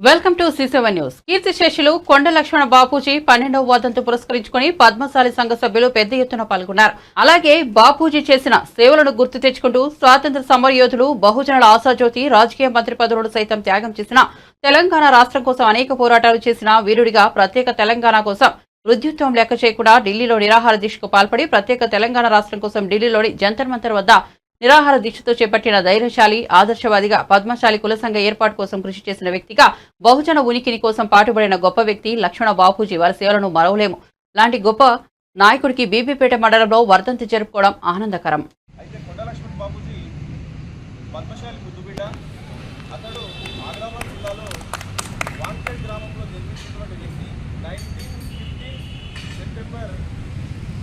Welcome to C seven news. కీర్తి శేషులు కొండ లక్ష్మణ బాపూజీ పన్నెండవ వాదంతో పురస్కరించుకుని పద్మశాలి సంఘ సభ్యులు పెద్ద ఎత్తున పాల్గొన్నారు. అలాగే బాపూజీ చేసిన సేవలను గుర్తు తెచ్చుకుంటూ స్వాతంత్ర సమరయోధులు బహుజనుల ఆశాజ్యోతి రాజకీయ మంత్రి పదవులను సైతం త్యాగం చేసిన తెలంగాణ రాష్ట్రం కోసం అనేక పోరాటాలు చేసిన వీరుడిగా ప్రత్యేక తెలంగాణ కోసం వృద్ధిత్వం లెక్క చేయకుండా ఢిల్లీలో నిరాహార దీక్షకు పాల్పడి ప్రత్యేక తెలంగాణ రాష్ట్రం కోసం ఢిల్లీలోని జంతర్ మంతర్ వద్ద నిరాహార దీక్షతో చేపట్టిన ధైర్యశాలి ఆదర్శవాదిగా పద్మశాలి కుల సంఘ ఏర్పాటు కోసం కృషి చేసిన వ్యక్తిగా బహుజన ఉనికిని కోసం పాటుపడిన గొప్ప వ్యక్తి లక్ష్మణ బాపూజీ వారి సేవలను మరవలేము. లాంటి గొప్ప నాయకుడికి బీబీపేట మండలంలో వర్ధంతి జరుపుకోవడం ఆనందకరం. సెప్టెంబర్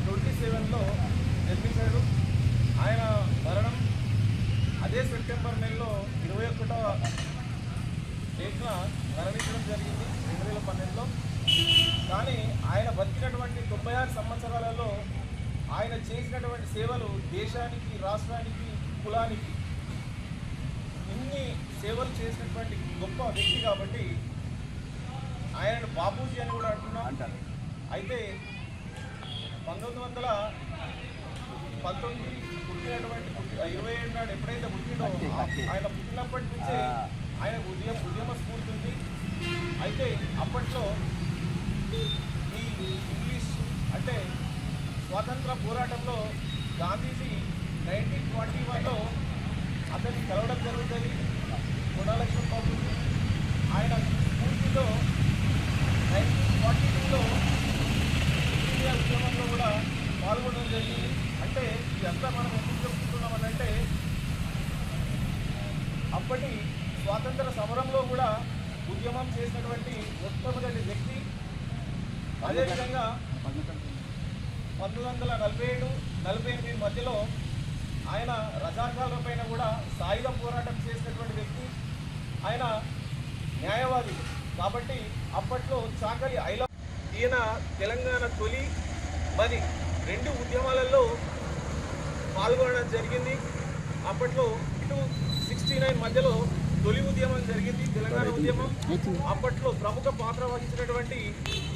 ట్వంటీ సెవెన్లో జన్మించాడు ఆయన మరణం అదే సెప్టెంబర్ నెలలో ఇరవై ఒకటవ డేట్న మరణించడం జరిగింది రెండు వేల పన్నెండులో. కానీ ఆయన బతికినటువంటి తొంభై ఆరు సంవత్సరాలలో ఆయన చేసినటువంటి సేవలు దేశానికి రాష్ట్రానికి కులానికి ఇన్ని సేవలు చేసినటువంటి గొప్ప వ్యక్తి కాబట్టి ఆయనను బాపూజీ అని కూడా అంటున్నాం. అయితే పంతొమ్మిది వందల పంతొమ్మిది పుట్టినటువంటి ఇరవై ఏడు నాడు ఎప్పుడైతే పుట్టిండో ఆయన పుట్టినప్పటి నుంచే ఆయన ఉదయం ఉద్యమ స్ఫూర్తి ఉంది అయితే అప్పట్లో ఈ ఇంగ్లీష్ అంటే స్వాతంత్ర పోరాటంలో గాంధీజీ నైన్టీన్ ట్వంటీ వన్లో అతన్ని కలవడం జరుగుతుంది గుణలక్ష్మి బాబు ఆయన స్ఫూర్తిలో నైన్టీన్ ఫార్టీ టూలో ఇండియా ఉద్యమంలో కూడా పాల్గొనడం జరిగింది అంటే ఇదంతా మనం అప్పటి స్వాతంత్ర సమరంలో కూడా ఉద్యమం చేసినటువంటి మొట్టమొదటి వ్యక్తి అదేవిధంగా పంతొమ్మిది వందల నలభై ఏడు నలభై ఎనిమిది మధ్యలో ఆయన రజాకాల పైన కూడా సాయుధ పోరాటం చేసినటువంటి వ్యక్తి. ఆయన న్యాయవాది. కాబట్టి అప్పట్లో చాకలి ఐల ఈయన తెలంగాణ తొలి మరి రెండు ఉద్యమాలలో పాల్గొనడం జరిగింది. అప్పట్లో ఇటు సిక్స్టీ నైన్ మధ్యలో తొలి ఉద్యమం జరిగింది. తెలంగాణ ఉద్యమం అప్పట్లో ప్రముఖ పాత్ర వహించినటువంటి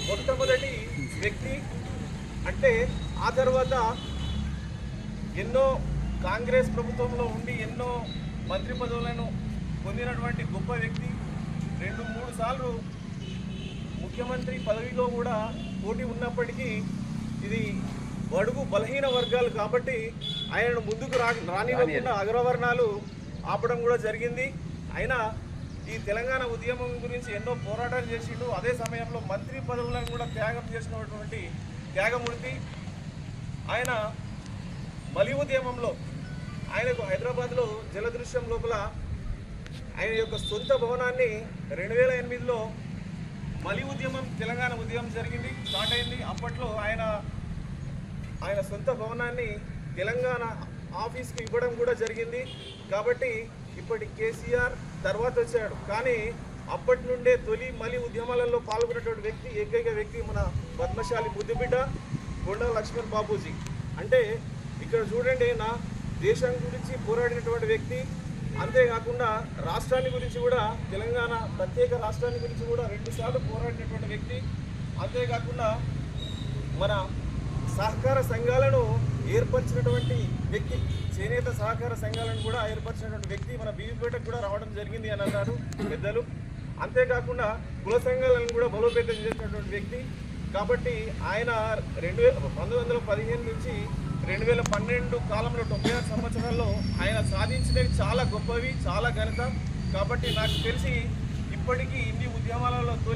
మొట్టమొదటి వ్యక్తి అంటే ఆ తర్వాత ఎన్నో కాంగ్రెస్ ప్రభుత్వంలో ఉండి ఎన్నో మంత్రి పదవులను పొందినటువంటి గొప్ప వ్యక్తి. రెండు మూడు సార్లు ముఖ్యమంత్రి పదవిలో కూడా పోటీ ఉన్నప్పటికీ ఇది బడుగు బలహీన వర్గాలు కాబట్టి ఆయనను ముందుకు రా రానివ్వకుండా అగ్రవర్ణాలు ఆపడం కూడా జరిగింది. అయినా ఈ తెలంగాణ ఉద్యమం గురించి ఎన్నో పోరాటాలు చేసిండు. అదే సమయంలో మంత్రి పదవులను కూడా త్యాగం చేసినటువంటి త్యాగమూర్తి. ఆయన మలి ఉద్యమంలో ఆయనకు హైదరాబాద్లో జలదృశ్యం లోపల ఆయన యొక్క సొంత భవనాన్ని రెండు వేల ఎనిమిదిలో మలి ఉద్యమం తెలంగాణ ఉద్యమం జరిగింది స్టార్ట్ అయింది. అప్పట్లో ఆయన ఆయన సొంత భవనాన్ని తెలంగాణ ఆఫీస్కి ఇవ్వడం కూడా జరిగింది. కాబట్టి ఇప్పటి కేసీఆర్ తర్వాత వచ్చాడు. కానీ అప్పటి నుండే తొలి మలి ఉద్యమాలలో పాల్గొన్నటువంటి వ్యక్తి ఏకైక వ్యక్తి మన పద్మశాలి బుద్ధిబిడ్డ కొండ లక్ష్మణ్ బాబూజీ అంటే ఇక్కడ చూడండి నా దేశం గురించి పోరాడినటువంటి వ్యక్తి. అంతేకాకుండా రాష్ట్రాన్ని గురించి కూడా తెలంగాణ ప్రత్యేక రాష్ట్రాన్ని గురించి కూడా రెండుసార్లు పోరాడినటువంటి వ్యక్తి. అంతేకాకుండా మన సహకార సంఘాలను ఏర్పరిచినటువంటి వ్యక్తి చేనేత సహకార సంఘాలను కూడా ఏర్పరిచినటువంటి వ్యక్తి మన బీవీపేటకు కూడా రావడం జరిగింది అని అన్నారు పెద్దలు. అంతేకాకుండా కుల సంఘాలను కూడా బలోపేతం చేసినటువంటి వ్యక్తి. కాబట్టి ఆయన రెండు వేల పంతొమ్మిది వందల పదిహేను నుంచి రెండు వేల పన్నెండు కాలంలో తొంభై ఆరు సంవత్సరాల్లో ఆయన సాధించినవి చాలా గొప్పవి చాలా ఘనత. కాబట్టి నాకు తెలిసి ఇప్పటికీ ఇన్ని ఉద్యమాలలో